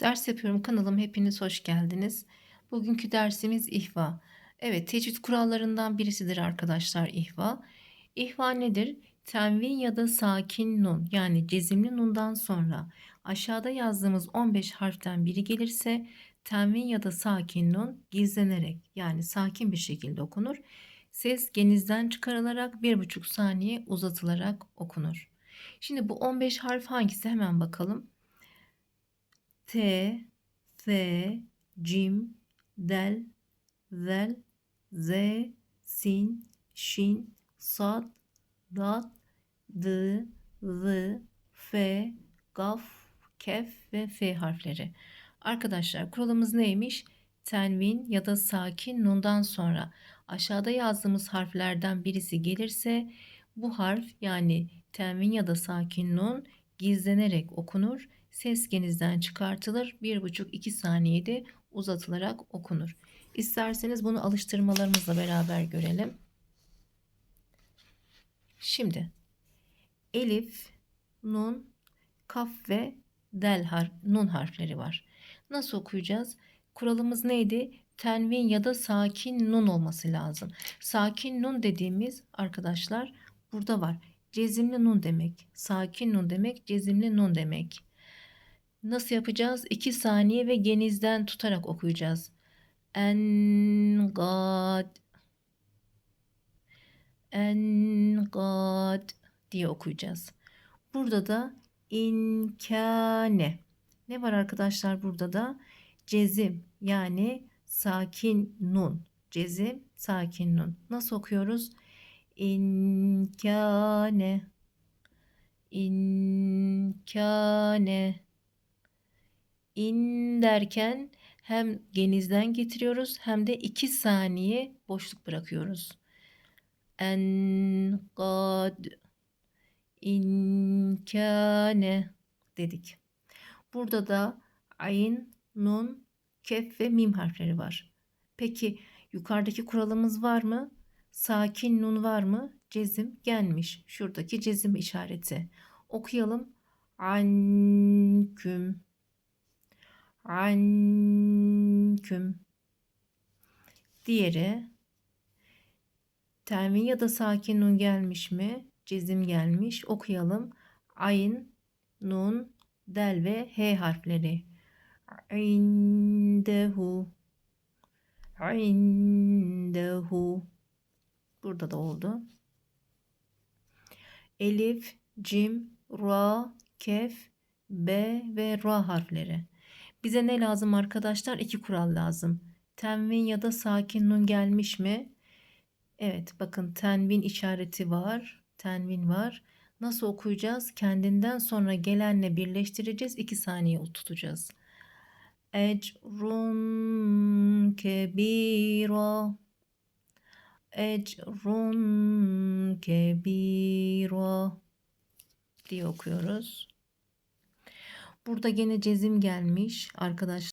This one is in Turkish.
Ders yapıyorum kanalım hepiniz hoş geldiniz. Bugünkü dersimiz ihva. Evet tecvid kurallarından birisidir arkadaşlar ihva. İhva nedir? Tenvin ya da sakin nun yani cezimli nundan sonra aşağıda yazdığımız 15 harften biri gelirse tenvin ya da sakin nun gizlenerek yani sakin bir şekilde okunur. Ses genizden çıkarılarak 1,5 saniye uzatılarak okunur. Şimdi bu 15 harf hangisi hemen bakalım. T, F, Cim, Del, Zel, Z, Sin, Şin, Sad, Dat, D, Z, F, Gaf, Kef ve F harfleri. Arkadaşlar kuralımız neymiş? Tenvin ya da sakin nundan sonra aşağıda yazdığımız harflerden birisi gelirse bu harf yani tenvin ya da sakin nun gizlenerek okunur. Ses genizden çıkartılır. 1,5-2 saniyede uzatılarak okunur. İsterseniz bunu alıştırmalarımızla beraber görelim. Şimdi elif, nun, kaf ve del harf, nun harfleri var. Nasıl okuyacağız? Kuralımız neydi? Tenvin ya da sakin nun olması lazım. Sakin nun dediğimiz arkadaşlar burada var. Cezimli nun demek. Sakin nun demek. Cezimli nun demek. Nasıl yapacağız? 2 saniye ve genizden tutarak okuyacağız. Engad Engad diye okuyacağız. Burada da inkâne. Ne var arkadaşlar burada da? Cezim yani sakin nun. Cezim sakin nun. Nasıl okuyoruz? İnkâne İnkâne İn derken hem genizden getiriyoruz hem de 2 saniye boşluk bırakıyoruz. Enkad inkâne dedik. Burada da ayn, nun, kef ve mim harfleri var. Peki yukarıdaki kuralımız var mı? Sakin nun var mı? Cezim gelmiş. Şuradaki cezim işareti. Okuyalım. Anküm. Anküm. Diğeri tenvin ya da sakin nun gelmiş mi? Cezim gelmiş. Okuyalım. Ayn, nun, del ve h harfleri. İndehu. İndehu. Burada da oldu. Elif, cim, ra, kef, b ve ra harfleri. Bize ne lazım arkadaşlar? İki kural lazım. Tenvin ya da sakin nun gelmiş mi? Evet bakın tenvin işareti var. Tenvin var. Nasıl okuyacağız? Kendinden sonra gelenle birleştireceğiz. 2 saniye tutacağız. Ecrun kebira Ecrun kebira diye okuyoruz. Burada gene cezim gelmiş arkadaşlar.